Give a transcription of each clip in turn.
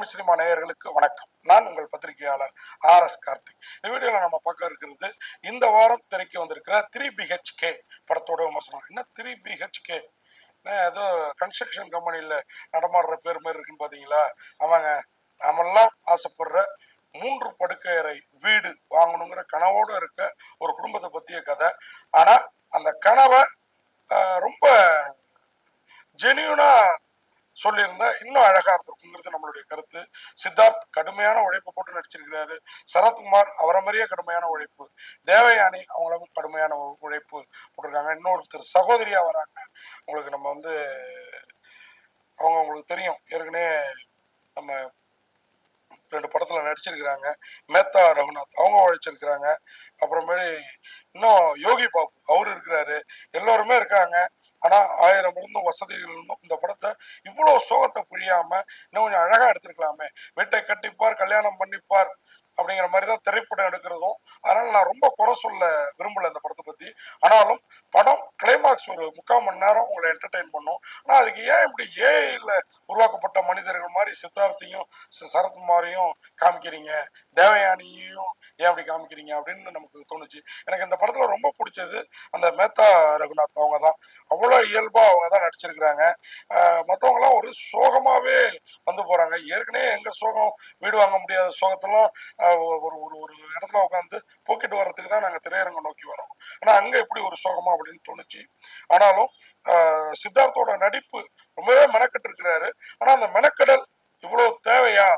Tamil cinema நேயர்களுக்கு வணக்கம். நான் உங்கள் பத்திரிகையாளர் ஆர் எஸ் கார்த்திக். இந்த வீடியோவில் நம்ம பார்க்க இருக்கிறது இந்த வாரம் திரைக்கு வந்திருக்கிற த்ரீ பிஹெச்கே படத்தோட விமர்சனம். என்ன த்ரீ பிஹெச்கே ஏதோ கன்ஸ்ட்ரக்ஷன் கம்பெனியில் நடமாடுற பேர் மாதிரி இருக்குன்னு பார்த்தீங்களா ஆமாங்க. நாமெல்லாம் ஆசைப்படுற மூன்று படுக்கை அறை வீடு வாங்கணுங்கிற கனவோடு இருக்க ஒரு குடும்பத்தை பற்றிய கதை. ஆனால் அந்த கனவை ரொம்ப ஜெனியூனாக சொல்லியிருந்தா இன்னும் அழகா இருந்திருக்குங்கிறது நம்மளுடைய கருத்து. சித்தார்த் கடுமையான உழைப்பு போட்டு நடிச்சிருக்கிறாரு. சரத்குமார் அவரை மாதிரியே கடுமையான உழைப்பு. தேவயானி அவங்களும் கடுமையான உழைப்பு போட்டிருக்காங்க. இன்னொருத்தர் சகோதரியா வராங்க. உங்களுக்கு நம்ம வந்து அவங்க உங்களுக்கு தெரியும். ஏற்கனவே நம்ம ரெண்டு படத்துல நடிச்சிருக்கிறாங்க. மேத்தா ரகுநாத் அவங்க உழைச்சிருக்கிறாங்க. அப்புறமேலு இன்னும் யோகி பாபு அவர் இருக்கிறாரு. எல்லோருமே இருக்காங்க. ஆனா ஆயிரம் இருந்தும் வசதிகள் இருந்தும் இந்த படத்தை இவ்வளோ சோகத்தை புழியாமல் இன்னும் கொஞ்சம் அழகா எடுத்திருக்கலாமே. வீட்டை கட்டிப்பார் கல்யாணம் பண்ணிப்பார் அப்படிங்கிற மாதிரி தான் திரைப்படம் எடுக்கிறதும். அதனால நான் ரொம்ப குறை சொல்ல விரும்பல இந்த படத்தை பத்தி. ஆனாலும் கிளைமாக்ஸ் ஒரு முக்கால் மணி நேரம் உங்களை என்டர்டெயின் பண்ணும். ஆனால் அதுக்கு ஏன் இப்படி ஏஐயில் உருவாக்கப்பட்ட மனிதர்கள் மாதிரி சித்தார்த்தையும் சரத்குமாரையும் காமிக்கிறீங்க? தேவயானியையும் ஏன் அப்படி காமிக்கிறீங்க அப்படின்னு நமக்கு தோணுச்சு. எனக்கு இந்த படத்தில் ரொம்ப பிடிச்சது அந்த மேத்தா ரகுநாத் அவங்க தான். அவ்வளோ இயல்பாக அவங்க தான் நடிச்சிருக்கிறாங்க. மற்றவங்களாம் ஒரு சோகமாகவே வந்து போகிறாங்க ஏற்கனவே எங்கள் சோகம் வீடு வாங்க முடியாத சோகத்தெல்லாம் ஒரு ஒரு ஒரு இடத்துல உட்காந்து போக்கிட்டு வர்றதுக்கு தான் நாங்கள் திரையரங்கம் நோக்கி வரோம். ஆனால் அங்கே எப்படி ஒரு சோகமாக அப்படின்னு தோணுச்சு. ஆனாலும் ஆஹ், சித்தார்த்தோட நடிப்பு ரொம்பவே மெனக்கெட்டு இருக்கிறாரு ஆனா அந்த மெனக்கெடல் இவ்வளவு தேவையா?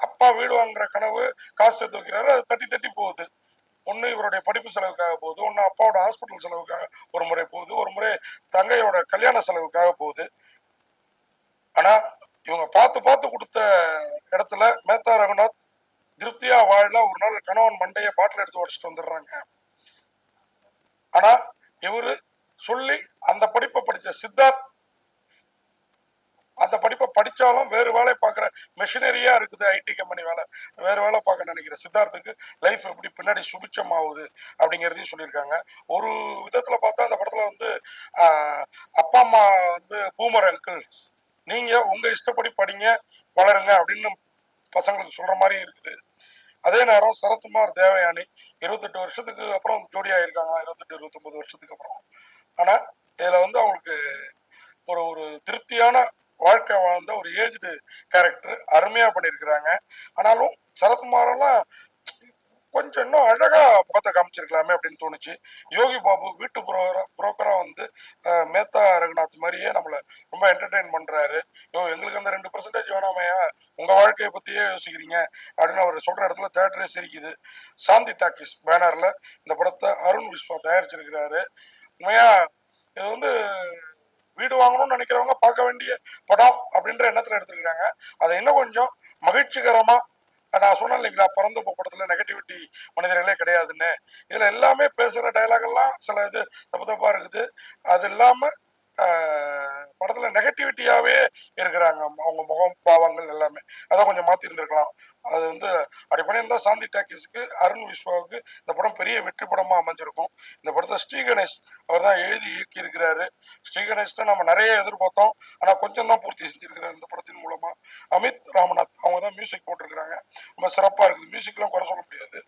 அப்பா வீடு வாங்குற கனவு காசு சேர்த்து வைக்கிறாரு அது தட்டி தட்டி போகுது. ஒன்று இவருடைய படிப்பு செலவுக்காக போகுது ஒன்று அப்பாவோட ஹாஸ்பிட்டல் செலவுக்காக ஒரு முறை போகுது ஒரு முறை தங்கையோட கல்யாண செலவுக்காக போகுது. ஆனா இவங்க பார்த்து பார்த்து கொடுத்த இடத்துல மேத்தா ரகுநாத் திருப்தியா வாழல ஒரு நாள் கணவன் மண்டைய பாட்டில் எடுத்து உடச்சிட்டு வந்துடுறாங்க. ஆனா இவர் சொல்லி அந்த படிப்பை படித்த சித்தார்த் அந்த படிப்பை படித்தாலும் வேறு வேலை பார்க்குற மிஷினரியாக இருக்குது ஐடி கம்பெனி வேலை. வேறு வேலை பார்க்க நினைக்கிற சித்தார்த்துக்கு லைஃப் எப்படி பின்னாடி சுபிச்சமாகுது அப்படிங்கிறதையும் சொல்லியிருக்காங்க. ஒரு விதத்தில் பார்த்தா அந்த படத்தில் வந்து அப்பா அம்மா வந்து பூமர் அங்கிள்ஸ் நீங்கள் உங்கள் இஷ்டப்படி படிங்க வளருங்க அப்படின்னு பசங்களுக்கு சொல்கிற மாதிரி இருக்குது. அதே நேரம் சரத்குமார் தேவயானி இருபத்தெட்டு வருஷத்துக்கு அப்புறம் ஜோடியா இருக்காங்க இருபத்தெட்டு இருபத்தொன்பது வருஷத்துக்கு அப்புறம். ஆனால் இதில் வந்து அவங்களுக்கு ஒரு ஒரு திருப்தியான வாழ்க்கை வாழ்ந்த ஒரு ஏஜ்டு கேரக்டர் அருமையாக பண்ணியிருக்கிறாங்க. ஆனாலும் சரத்குமாரெல்லாம் கொஞ்சம் இன்னும் அழகா முகத்தை காமிச்சிருக்கலாமே அப்படின்னு தோணுச்சு. யோகி பாபு வீட்டு புரோக்கரா புரோக்கரா வந்து மேத்தா ரகுநாத் மாதிரியே நம்மளை ரொம்ப என்டர்டெயின் பண்றாரு. யோ எங்களுக்கு அந்த ரெண்டு பர்சன்டேஜ் வேணாமையா? உங்க வாழ்க்கையை பத்தியே யோசிக்கிறீங்க அப்படின்னு அவர் சொல்ற இடத்துல தேட்டரே சிரிக்குது. சாந்தி டாக்கிஸ் பேனர்ல இந்த படத்தை அருண் விஸ்வா தயாரிச்சிருக்கிறாரு. உண்மையா இது வந்து வீடு வாங்கணும்னு நினைக்கிறவங்க பார்க்க வேண்டிய படம் அப்படின்ற எண்ணத்துல எடுத்திருக்கிறாங்க. அதை இன்னும் கொஞ்சம் மகிழ்ச்சிகரமா நான் சொன்னேன் இல்லைங்களா பிறந்த போ படத்துல நெகட்டிவிட்டி மனிதர்களே கிடையாதுன்னு. இதுல எல்லாமே பேசுற டைலாக் எல்லாம் சில இது தப்பு தப்பா இருக்குது. அது இல்லாம படத்துல நெகட்டிவிட்டியாவே இருக்கிறாங்க. அவங்க முகம் பாவங்கள் எல்லாமே. அதை கொஞ்சம் மாத்தி இருந்திருக்கலாம் அது வந்து அப்படி பண்ணியிருந்தா சாந்தி டாக்கிஸ்க்கு அருண் விஸ்வாவுக்கு இந்த படம் பெரிய வெற்றி படமா அமைஞ்சிருக்கும். இந்த படத்தை ஸ்ரீ கணேஷ் அவர் தான் எழுதி இயக்கி இருக்கிறாரு ஸ்ரீ கணேஷ்ட நம்ம நிறைய எதிர்பார்த்தோம். ஆனா கொஞ்சம் தான் பூர்த்தி செஞ்சிருக்கிறாரு இந்த படத்தின் மூலமா. அமித் ராமநாத் அவங்க தான் மியூசிக் போட்டிருக்கிறாங்க. ரொம்ப சிறப்பா இருக்குது. மியூசிக்லாம் குறை சொல்ல முடியாது.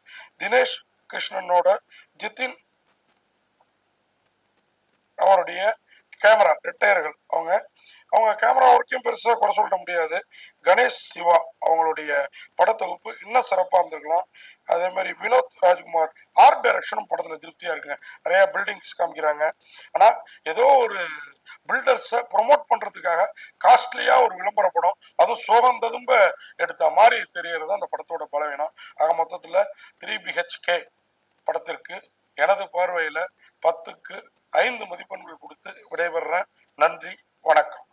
தினேஷ் கிருஷ்ணனோட ஜித்தின் அவருடைய கேமரா ரிட்டையர்கள். அவங்க அவங்க கேமரா ஒர்க்கையும் பெருசாக குறை சொல்ல முடியாது. கணேஷ் சிவா அவங்களுடைய படத்தொகுப்பு இன்னும் சிறப்பாக இருந்திருக்கலாம். அதே மாதிரி வினோத் ராஜ்குமார் ஆர்ட் டைரக்ஷனும் படத்தில் திருப்தியாக இருக்குங்க. நிறைய பில்டிங்ஸ் காமிக்கிறாங்க. ஆனால் ஏதோ ஒரு பில்டர்ஸை ப்ரொமோட் பண்ணுறதுக்காக காஸ்ட்லியாக ஒரு விளம்பர படம் அதுவும் சோகம் ததும்ப எடுத்த மாதிரி தெரியறது அந்த படத்தோட பலவீனம். ஆக மொத்தத்தில் த்ரீ பிஹெச்கே படத்திற்கு எனது பார்வையில் பத்துக்கு ஐந்து மதிப்பெண்கள் கொடுத்து விடைபெறுறேன். நன்றி வணக்கம்.